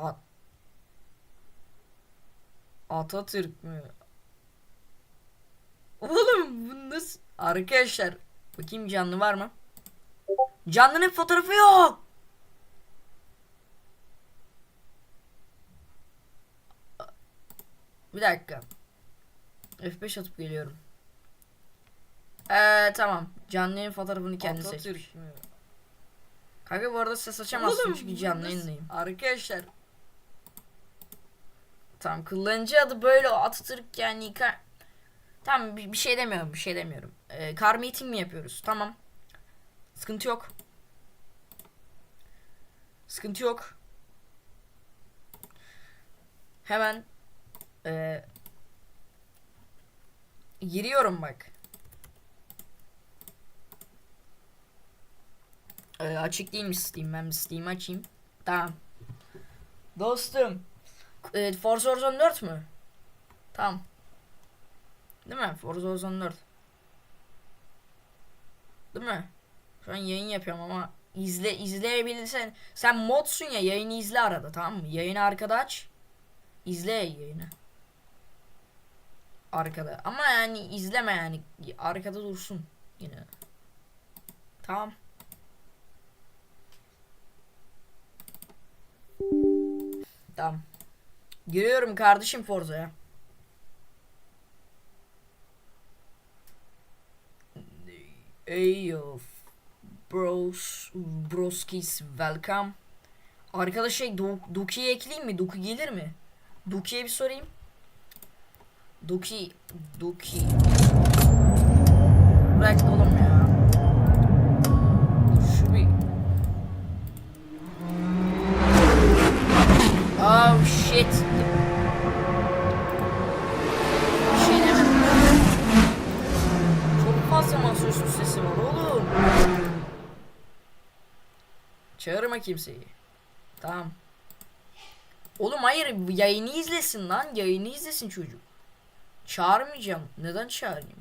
At Atatürk mü? Oğlum bu nasıl? Arkadaşlar bakayım canlı var mı? Canlının fotoğrafı yok. Bir dakika. F5 atıp geliyorum. Ee, tamam. Canlının fotoğrafını kendi seçmiş. Kanka bu arada ses açamazsın Oğlum, çünkü canlı yayındayım. Arkadaşlar. Tamam kullanıcı adı böyle Atatürk yani ka- Tamam bir, bir şey demiyorum bir şey demiyorum. Ee, car meeting mi yapıyoruz? Tamam. Sıkıntı yok. Sıkıntı yok. Hemen ee, giriyorum bak. Ee, açık değil mi Steam? Ben bir Steam açayım. Tamam. Dostum. E, Forza Horizon 4 mü? Tamam. Değil mi? Forza Horizon 4. Değil mi? Şu an yayın yapıyorum ama izle izleyebilirsen sen modsun ya yayını izle arada tamam mı? Yayını arkada aç. İzle yayını. Arkada. Ama yani izleme yani. Arkada dursun yine. Tamam. Tamam. Giriyorum kardeşim Forza'ya. Eyo bros broskis welcome. Arkadaş şey Do- ekleyeyim mi? Doki gelir mi? Doki'ye bir sorayım. Doki Doki Bırak oğlum ya. Çağırma kimseyi. Tamam. Oğlum hayır yayını izlesin lan. Yayını izlesin çocuk. Çağırmayacağım. Neden çağırayım?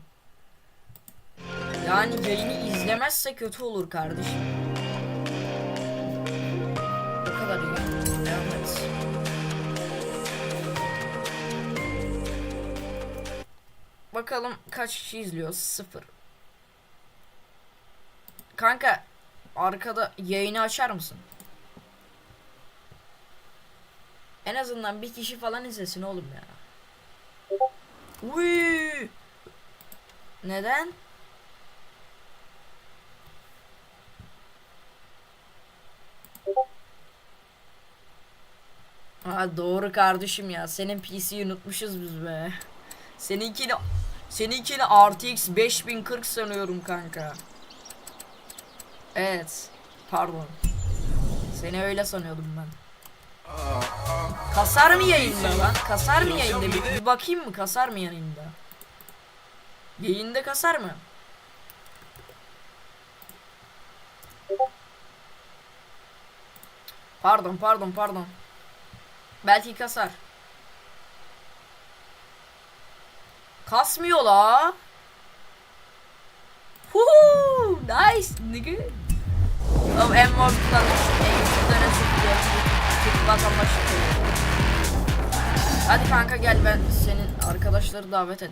Yani yayını izlemezse kötü olur kardeşim. Bu kadar iyi. Devam et. Bakalım kaç kişi izliyor? Sıfır. Kanka arkada yayını açar mısın? En azından bir kişi falan izlesin oğlum ya. Uy! Neden? Aa, doğru kardeşim ya. Senin PC'yi unutmuşuz biz be. Seninkini seninkini RTX 5040 sanıyorum kanka. Evet. Pardon. Seni öyle sanıyordum ben. Kasar mı yayında lan? Kasar mı yayında? Bir, bir bakayım mı? Kasar mı yayında? Yayında kasar mı? Pardon, pardon, pardon. Belki kasar. Kasmıyor la. Huhu, nice nigga. Oğlum en mor kullanmış. En güçlülere çıkıyor. Türk vatandaşı. Hadi kanka gel ben senin arkadaşları davet et.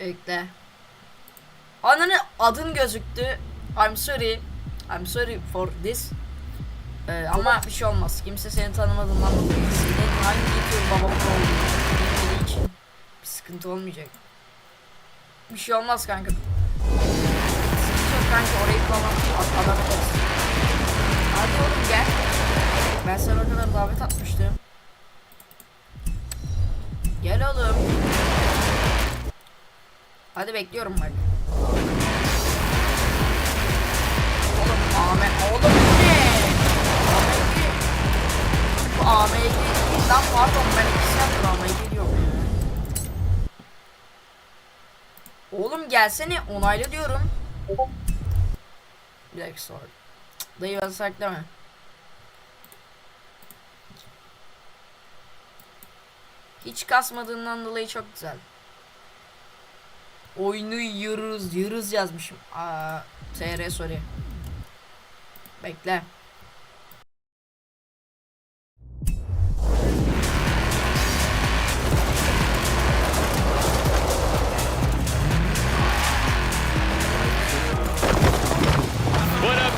Bekle. Ananı adın gözüktü. I'm sorry. I'm sorry for this. Ee, ama bir şey olmaz. Kimse seni tanımadığından senin hangi tür babamın olduğunu için bir sıkıntı olmayacak. Bir şey olmaz kanka. Kanka orayı falan at- adam edersin. Hadi oğlum gel. Ben sana o kadar davet atmıştım. Gel oğlum. Hadi bekliyorum bak. Oğlum Ahmet oğlum bu ne? AMG. Bu AMG değil lan pardon ben ikisi yaptım diyorum ya. Oğlum gelsene onayla diyorum. Bir dakika sonra. Dayı ben saklama. Hiç kasmadığından dolayı çok güzel. Oyunu yırız yırız yazmışım. Aa, TR sorry. Bekle.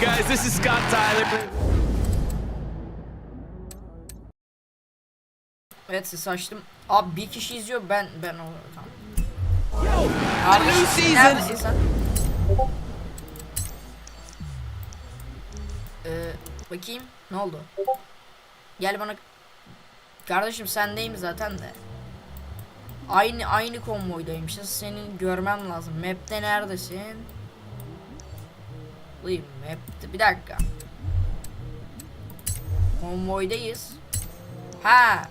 Guys, this is Scott Tyler. Evet ses açtım. Abi bir kişi izliyor ben ben o tamam. Abi new season. neredesin sen? Ee, bakayım ne oldu? Gel bana Kardeşim sendeyim zaten de. Aynı aynı konvoydaymışız. Senin görmem lazım. Map'te neredesin? Uy, map'te bir dakika. Konvoydayız. Ha.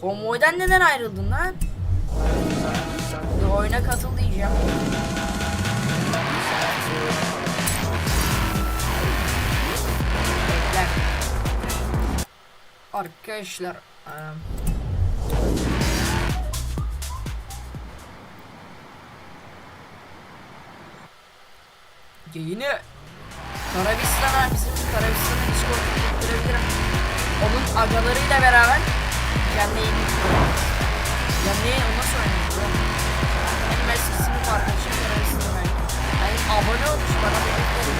Konvoydan neden ayrıldın lan? Oyuna katıl diyeceğim. Arkadaşlar em, Yayını Karabistan'a bizim Karabistan'a Discord'a getirebilirim. Onun agalarıyla beraber canlı yayın Canlı yayın o nasıl oynanıyor? Benim eski sınıf arkadaşım Karabistan'a belki. Yani abone olmuş bana dedikleri.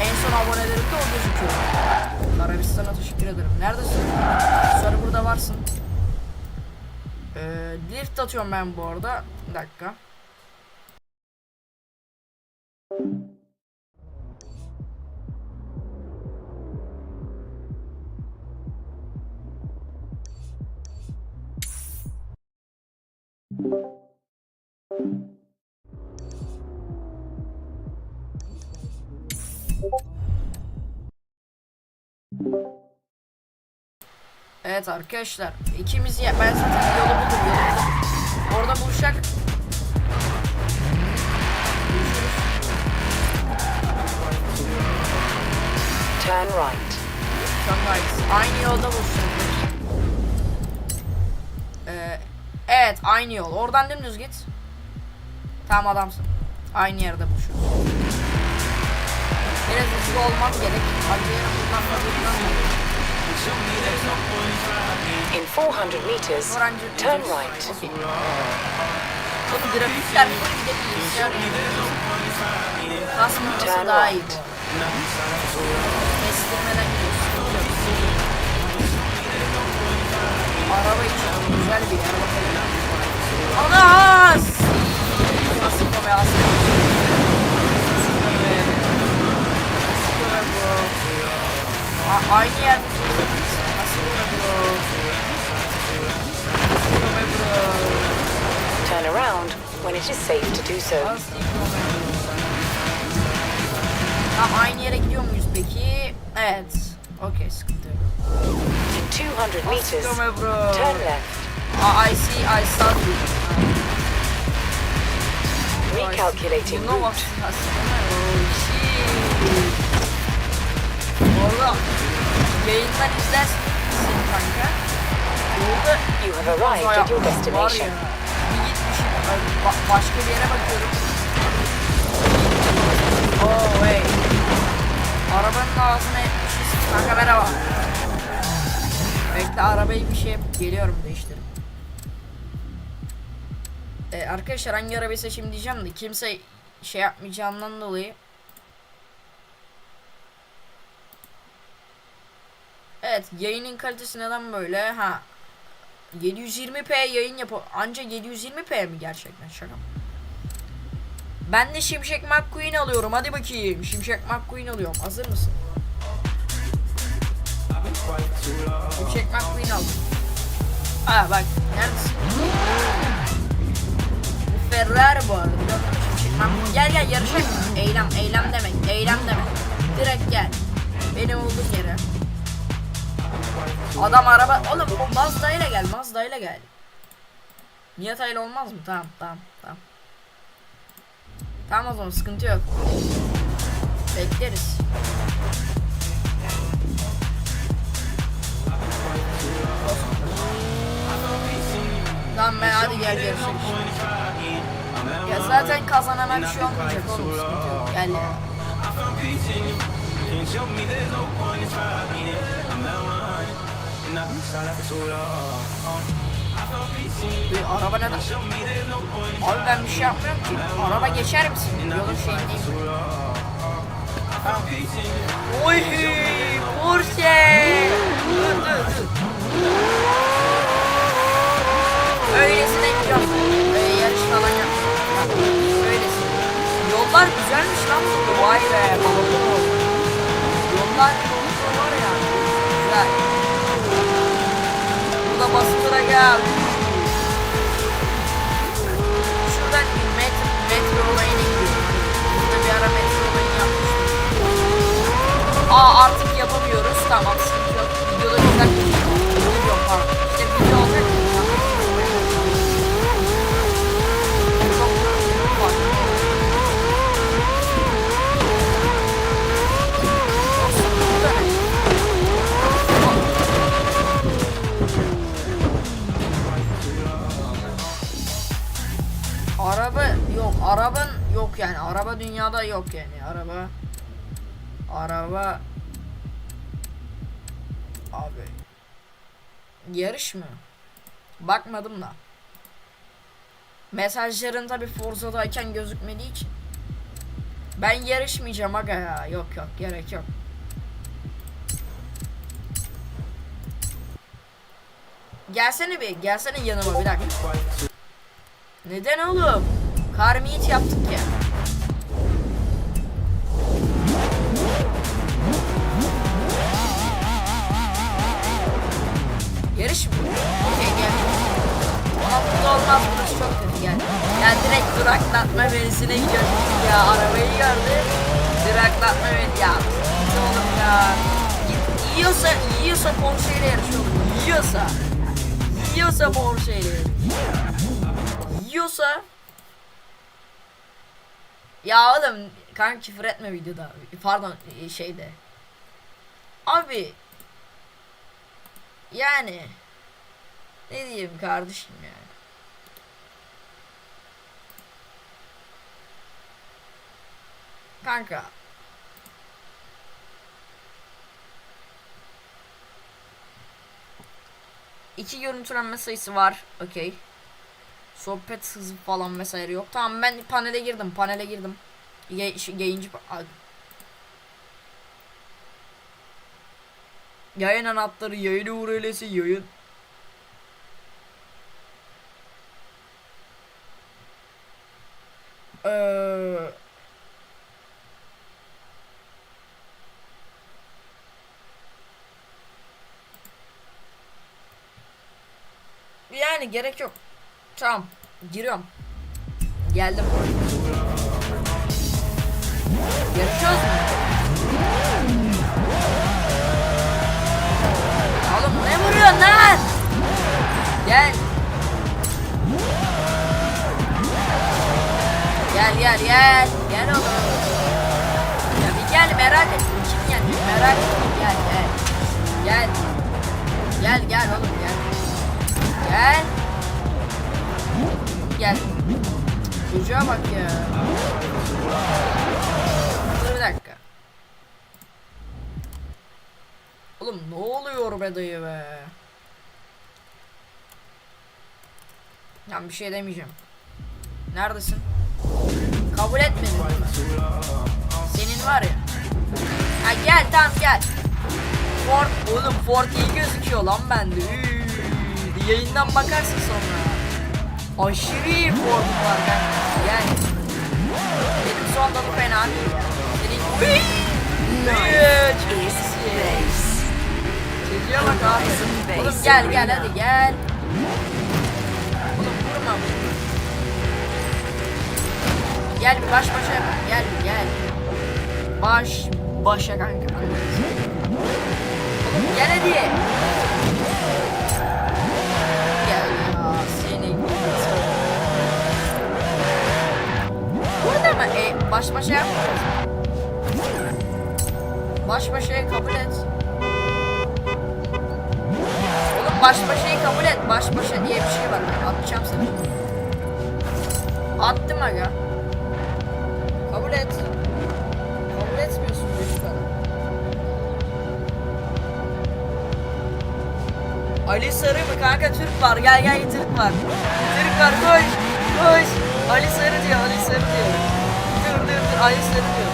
En son abonelerimde o gözüküyor. Arabistan'a teşekkür ederim. Neredesin? Sonra burada varsın. Ee, lift atıyorum ben bu arada. Bir dakika. Evet arkadaşlar ikimiz ya ben zaten yolu buldum yolu buldum. Orada. Görüşürüz. Turn right. Sunrise. Aynı yolda buluşacak. Evet aynı yol. Oradan dümdüz git. Tamam adamsın. Aynı yerde buluşuyoruz. Biraz hızlı olmam gerek. Buradan buradan In 400 meters, turn right. Okey. Oğlum grafikler full Kasması Turn daha iyi. Kestirmeden gidiyorsun. Araba için güzel bir yer bakalım. Ana! Nasıl be aslında? A- Aynı yerde Nasıl be bro? Nasıl be bro? Turn around when it is safe to do so. Tamam aynı yere gidiyor muyuz peki? Evet. Okey sıkıntı yok. In 200 meters, Sıkıntı yok bro. turn left. I see, I saw you. Recalculating route. Oh shit. Orada yayından izlersin kanka. Orada You have arrived at your destination. ba- başka bir yere bakıyorum. Oh hey. Arabanın ağzına etmişiz. Kanka merhaba. Bekle arabayı bir şey yapıp geliyorum değiştirip. Ee, arkadaşlar hangi arabayı seçeyim diyeceğim de kimse şey yapmayacağından dolayı. Evet yayının kalitesi neden böyle? Ha 720p yayın yap anca 720p mi gerçekten şaka? Ben de Şimşek McQueen alıyorum hadi bakayım Şimşek McQueen alıyorum hazır mısın? Şimşek McQueen aldım Aa bak neredesin? Ferrari bu arada McQueen Gel gel yarışak Eylem eylem demek eylem demek Direkt gel Beni olduğum yere Adam araba oğlum Mazda ile gel Mazda ile gel. Nihat ile olmaz mı? Tamam tamam tamam. Tamam o zaman sıkıntı yok. Bekleriz. Tamam ben hadi gel görüşürüz. Zaten kazanan bir şey olmayacak oğlum sıkıntı yok. Gel ya. And show me there's no point in trying. I'm that one. And I start after so long. I Bir araba neden? Abi ben bir şey yapmıyorum ki. Araba geçer misin? Yolun şeyindeyim. Oy Porsche. Dur dur dur. Öylesine gidiyorum. Böyle yarış falan yapıyorum. Öylesine. Yollar güzelmiş lan bu. Vay be. Oldu. Yollar var ya. Güzel. Bu da bastıra gel. Şuradan bir metro, metro olayına gidiyorum. Burada bir ara metro olayını yapmıştım. Aa artık yapamıyoruz. Tamam araban yok yani. Araba dünyada yok yani. Araba Araba Abi Yarış mı? Bakmadım da. Mesajların tabi Forza'dayken gözükmediği için. Ben yarışmayacağım aga ya. Yok yok gerek yok. Gelsene bir, gelsene yanıma bir dakika. Neden oğlum? Car meet yaptık ya. Yarış mı? Okey gel. Ama burada olmaz burası çok kötü gel. Ya direkt duraklatma benzine gidiyor ya arabayı gördü. Duraklatma beni ya. Ne oğlum ya. Yiyorsa, yiyorsa Porsche ile yarış olur. Yiyorsa. Yiyorsa Porsche ile yarış. Yiyorsa. Ya oğlum kanka küfür etme videoda. Pardon şeyde. Abi yani ne diyeyim kardeşim yani. Kanka. İki görüntülenme sayısı var. Okey. Sohbet hızı falan vesaire yok. Tamam ben panele girdim. Panele girdim. Ye yayıncı. Yayın anahtarı, yayın URL'si, yayın. Eee Yani gerek yok. Tamam. Giriyorum. Geldim. Yarışıyoruz mu? Oğlum ne vuruyorsun lan? Gel. Gel gel gel. Gel oğlum. Ya bir gel merak ettim. Kim yendi merak ettim. Gel gel. Gel. Gel gel oğlum gel. Gel. Gel. Çocuğa bak ya. Dur bir dakika. Oğlum ne oluyor be dayı be? Ya bir şey demeyeceğim. Neredesin? Kabul etmedin mi? Senin var ya. Ha gel tamam gel. Ford oğlum Ford iyi gözüküyor lan bende. Yayından bakarsın sonra. Aşırı iyi Ford var ben. Gel. Benim son da bu fena değil. Senin iyisin. Çocuğa bak abi. Oğlum gel gel hadi gel. Oğlum vurma. Gel bir baş başa yap. Gel bir gel. Baş başa kanka. Oğlum gel hadi. Mı? E, baş başa. Baş başayı kabul et. Oğlum baş başayı kabul et. Baş başa diye bir şey var. Atacağım seni. Attım aga. Kabul et. Kabul etmiyorsun lütfen. Ali Sarı mı kanka Türk var gel gel Türk var. Türk var koş koş. Ali Sarı diyor Ali Sarı diyor. Sarı diyor.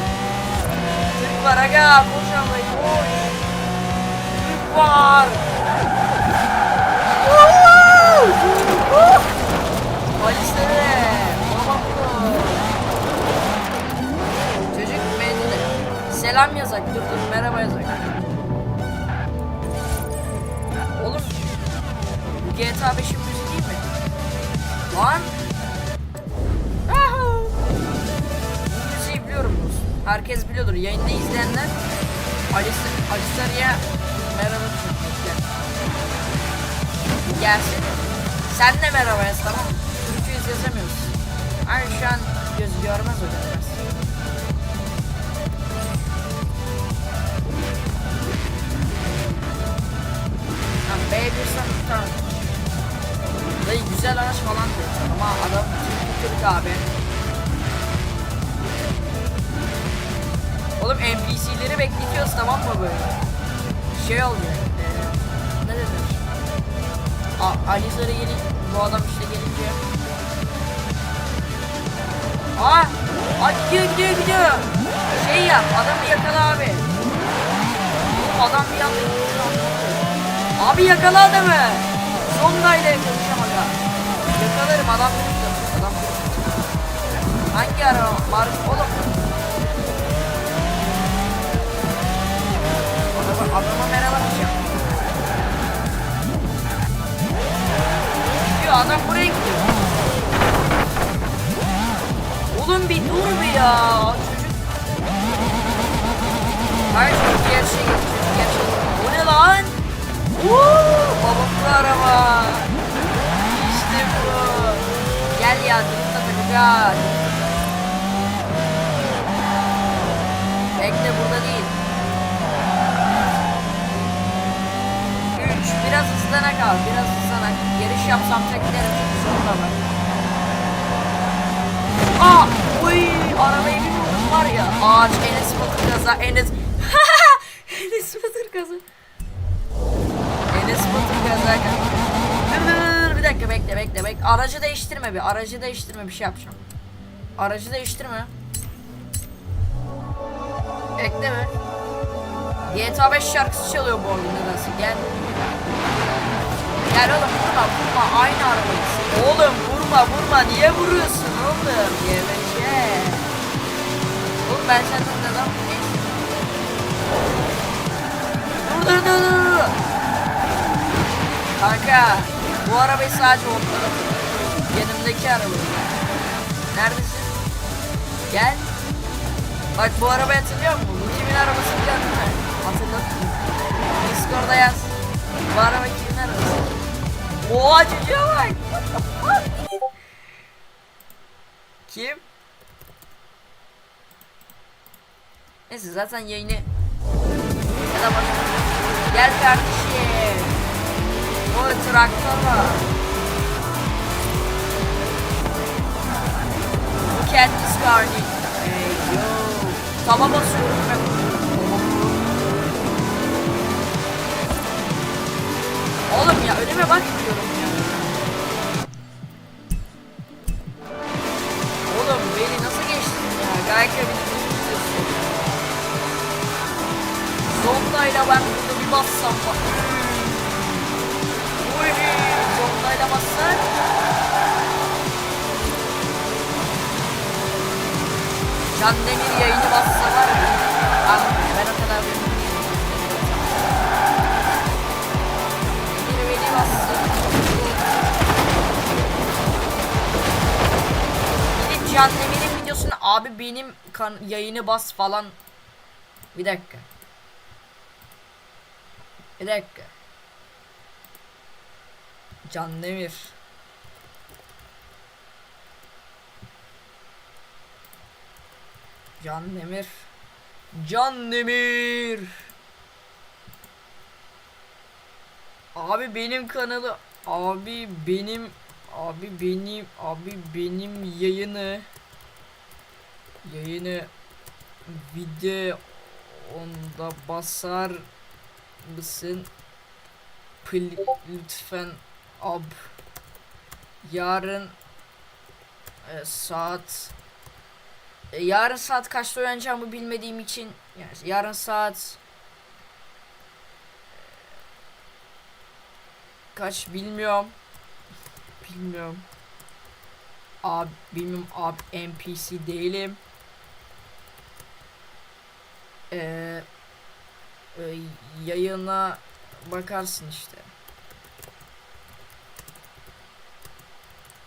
Türk var aga koş ama koş. Türk var. Sarı. Baba Çocuk beni selam yazak dur dur merhaba yazak. Oğlum bu GTA 5'in müziği değil mi? Lan Herkes biliyordur. Yayında izleyenler Ali, Ali Sarı'ya merhaba diyecekler. Gelsin. Sen de merhaba yaz tamam mı? Türkçe yüz yazamıyoruz. Ay şu an göz görmez o görmez. Tamam B1 sanırım tamam. Dayı güzel araç falan diyor ama adam Türk abi. Oğlum NPC'leri bekletiyoruz tamam mı böyle? Şey oluyor. eee, ne denir? Ali Sarı gelin bu adam işte gelince. Aa! Aa gidiyor gidiyor gidiyor. Şey yap adamı yakala abi. Oğlum adam bir anda Abi yakala adamı. Sondayla yakalayacağım aga. Yakalarım adam kırıktır. Adam kırıktır. Hangi araba? Var oğlum. Adama, merhaba diyeceğim. Gidiyor adam buraya gidiyor. Oğlum bir dur bir ya. Çocuk. Hayır çocuk diğer şey geçiyor. Diğer şey. O ne lan? Woo! Babamlı araba. İşte bu. Gel ya drift'e takacağız. Bekle burada değil. Biraz hızlana kal biraz hızlana yarış yapsam teklerim çünkü sonunda var. Aa! Uy! Arabayı bir vurdum var ya. Ağaç Enes Batur gaza Enes Enes Batur gaza Enes Batur dur dur bir dakika bekle bekle bekle. Aracı değiştirme bir aracı değiştirme bir şey yapacağım. Aracı değiştirme. Ekleme GTA 5 şarkısı çalıyor bu oyunda nedense. Gel Gel oğlum vurma vurma aynı arabayız Oğlum vurma vurma niye vuruyorsun oğlum Geveşe Oğlum ben senden neden neyse Dur dur dur dur. Kanka bu arabayı sadece ortada. Yanımdaki araba Neredesin? Gel Bak bu arabayı hatırlıyor musun? Kimin arabası biliyor musun? Hatırlat. Discord'da yaz. Bu araba? Oha çocuğa bak. Kim? Neyse zaten yayını ya da. Gel kardeşim. O traktör at this car. Hey yo. Basıyorum ya önüme bak diyorum ya. Oğlum beni nasıl geçtin ya? Gayet bir Zondayla ben burada bir bassam bak. Uy, zondayla bassak. Can Demir yayını bassa var ya. Demir beni bassın. Gidip Can Demir'in videosunu abi benim kan yayını bas falan. Bir dakika. Bir dakika. Can Demir. Can Demir. Can Demir. Abi benim kanalı abi benim abi benim abi benim yayını yayını video onda basar mısın Pl- lütfen ab. Yarın e, saat e, yarın saat kaçta uyanacağımı bilmediğim için yani yarın saat kaç bilmiyorum. Bilmiyorum. Abi bilmiyorum abi NPC değilim. Ee, e, yayına bakarsın işte.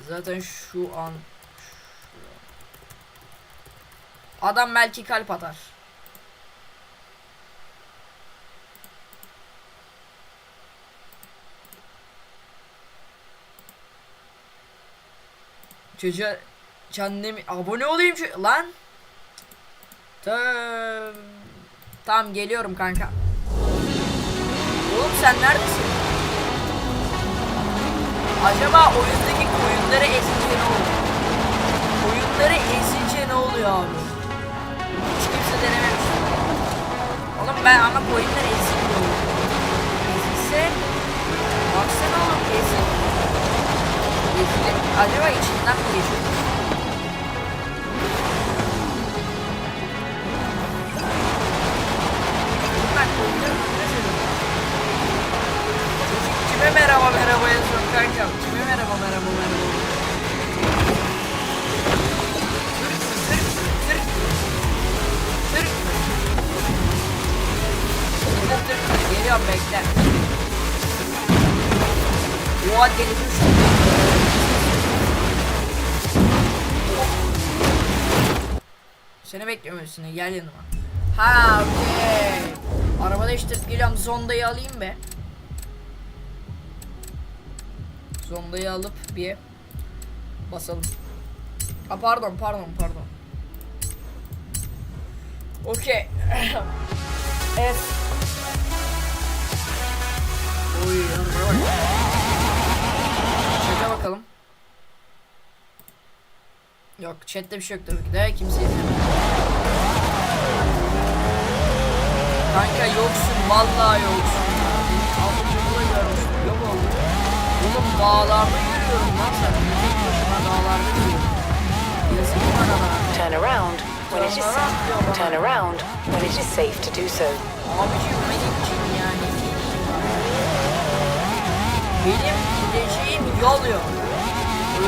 Zaten şu an Adam belki kalp atar. Çocuğa kendimi abone olayım şu lan. Tö- Tamam geliyorum kanka. Oğlum sen neredesin? Acaba oyundaki koyunları ezince ne oluyor? Koyunları ezince ne oluyor abi? Hiç kimse denememiş. Oğlum ben ama koyunlar ezilmiyor. Ezilse baksana oğlum ezil. Acaba içinden mi geçiyor? Kime merhaba merhaba yazıyorum kankam? Kime merhaba merhaba merhaba? Geliyorum bekle. Oha delirdin Seni bekliyorum üstüne gel yanıma. Ha okey. Arabada işte geliyorum zondayı alayım be. Zondayı alıp bir basalım. Ha pardon pardon pardon. Okey. evet. Oy. Chat'e bakalım. Yok chatte bir şey yok tabii ki de kimse izlemiyor. Kanka yoksun vallahi yoksun. Burada görmüştüm yok oldu. Oğlum dağlarda yürüyorum lan sen. Tek başıma dağlarda yürüyorum. Yazık bana lan. Turn around when it is turn around when it is safe to do so. Abicim benim için yani. Benim gideceğim yol yok.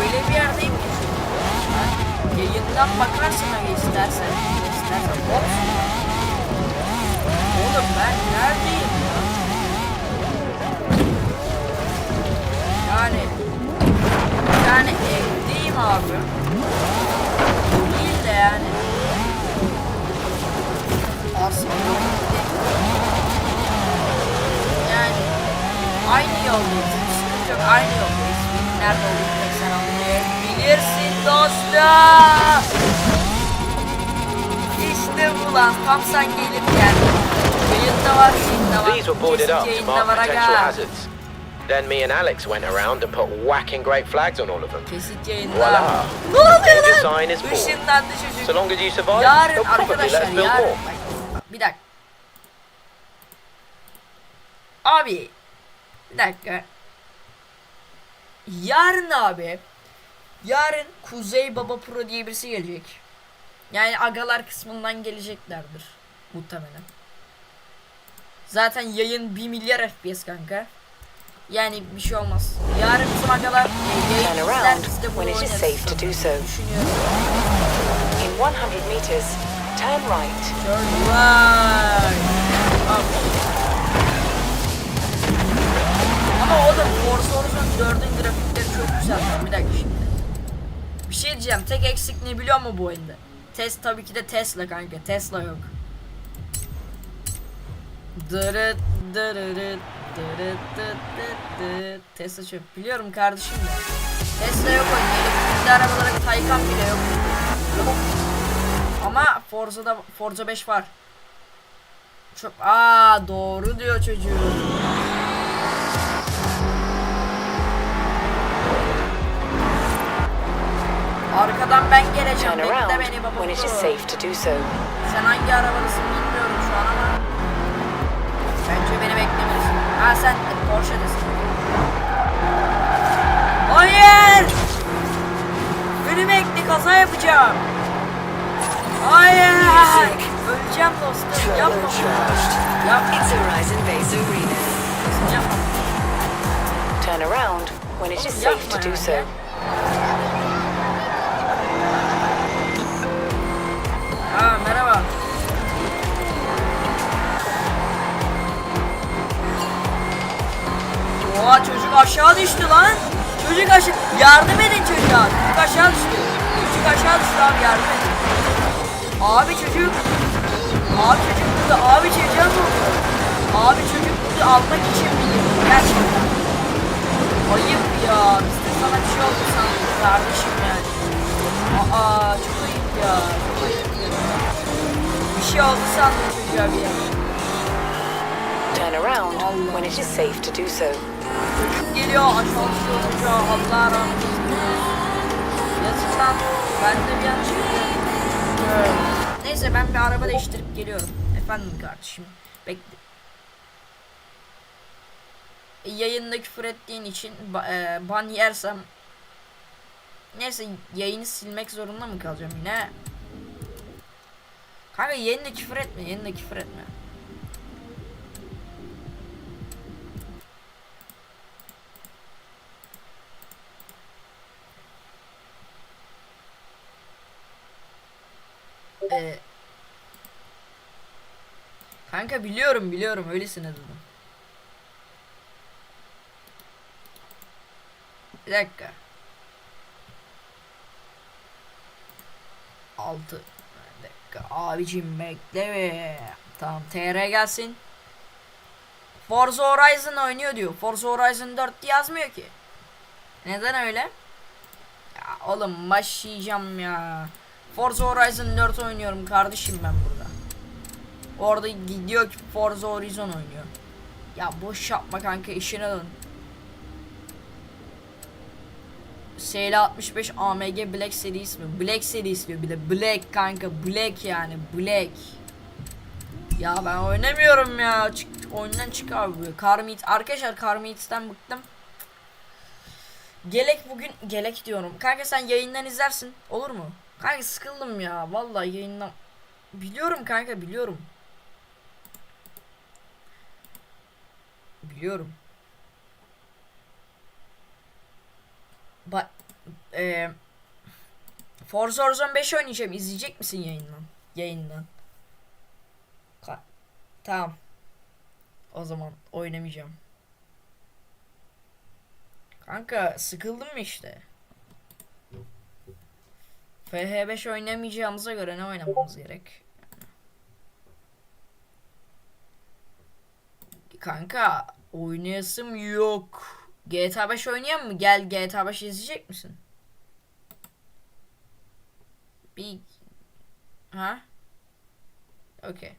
Öyle bir yerdeyim ki yayından bakarsın aga istersen. Olsun. Oğlum ben neredeyim ya? Yani yani evdeyim abi. Değil de yani. Aslında yani aynı yoldayız. Sıkıntı yok aynı yoldayız. Nerede olduğunu sen anlayabilirsin dostum. Lan tam sen gelirken. Yayında var yayında var. These were boarded up to mark potential hazards. Then me and Alex went around and put whacking great flags on all of them. Kesit yayında. Voila. Ne oluyor lan? sign is. Işınlandı çocuk. So long as you survive, Yarın they'll probably let arkadaşlar yarın. Bir dakika. Abi. Bir dakika. Yarın abi. Yarın Kuzey Baba Pro diye birisi gelecek. Yani agalar kısmından geleceklerdir. Muhtemelen. Zaten yayın 1 milyar FPS kanka. Yani bir şey olmaz. Yarın bizim agalar yayın izler biz de bunu oynarız. safe to do so. Düşünüyorum. In 100 meters, turn right. Turn right. Ama o da Forza Horizon 4'ün grafikleri çok güzel. Bir dakika şimdi. Bir şey diyeceğim. Tek eksik ne biliyor musun bu oyunda? Test tabii ki de Tesla kanka. Tesla yok. Dırıt dırırıt dırıt dıt dıt. Tesla çöp. Biliyorum kardeşim de. Tesla yok oyunda. Elektrikli arabalara Taycan bile yok. Ama Forza'da Forza 5 var. Çok aa doğru diyor çocuğum. Arkadan ben geleceğim. Turn Bekle around beni baba. when it is safe to do so. Sen hangi arabadasın bilmiyorum şu an ama. Bence beni beklemelisin. Ha sen sen Porsche desin. Hayır! Beni bekle kaza yapacağım. Hayır! Öleceğim dostum. Yapma bunu. Yapma. It's Horizon Base Arena. Yapma. Turn around when it is safe to do so. Oha çocuk aşağı düştü lan. Çocuk aşağı yardım edin çocuğa. Çocuk aşağı düştü. Çocuk aşağı düştü abi yardım edin. Abi çocuk. Abi çocuk burada. Abi çocuğa ne oluyor? Abi çocuk burada almak için. Gerçekten. Ayıp ya. Biz de sana bir şey oldu sandık kardeşim yani. Aa çok ayıp ya. Çok ayıp ya. Bir şey oldu sandım çocuğa bir yer. Turn around when it is safe to do so. Çocuk geliyor aşağı çocuğa. Allah rahmet. Yazık. Ben de bir yapıyorum. Neyse ben bir araba değiştirip geliyorum. Efendim kardeşim. Bekle. Yayında küfür ettiğin için e, ban yersem Neyse yayını silmek zorunda mı kalacağım yine? Kanka yayında küfür etme, yayında küfür etme. Ee, kanka biliyorum biliyorum öylesine dedim. Bir dakika. 6 dakika abicim bekle be. Tamam TR gelsin. Forza Horizon oynuyor diyor. Forza Horizon 4 yazmıyor ki. Neden öyle? Ya oğlum başlayacağım ya. Forza Horizon 4 oynuyorum kardeşim ben burada. Orada gidiyor ki Forza Horizon oynuyor. Ya boş yapma kanka işine dön. SL 65 AMG Black Series mi? Black Series diyor bir de Black kanka Black yani Black. Ya ben oynamıyorum ya. Çık, oyundan çık abi. Car Meet. Arkadaşlar Car Meet'ten bıktım. Gelek bugün gelek diyorum. Kanka sen yayından izlersin. Olur mu? Kanka sıkıldım ya. Vallahi yayından. Biliyorum kanka biliyorum. Biliyorum. Bak eee Forza Horizon 5 oynayacağım. İzleyecek misin yayından? Yayından. Ka- tamam. O zaman oynamayacağım. Kanka sıkıldım mı işte? FH5 oynamayacağımıza göre ne oynamamız gerek? Kanka oynayasım yok. GTA 5 oynayalım mı? Gel GTA 5 izleyecek misin? Bir ha? Okey.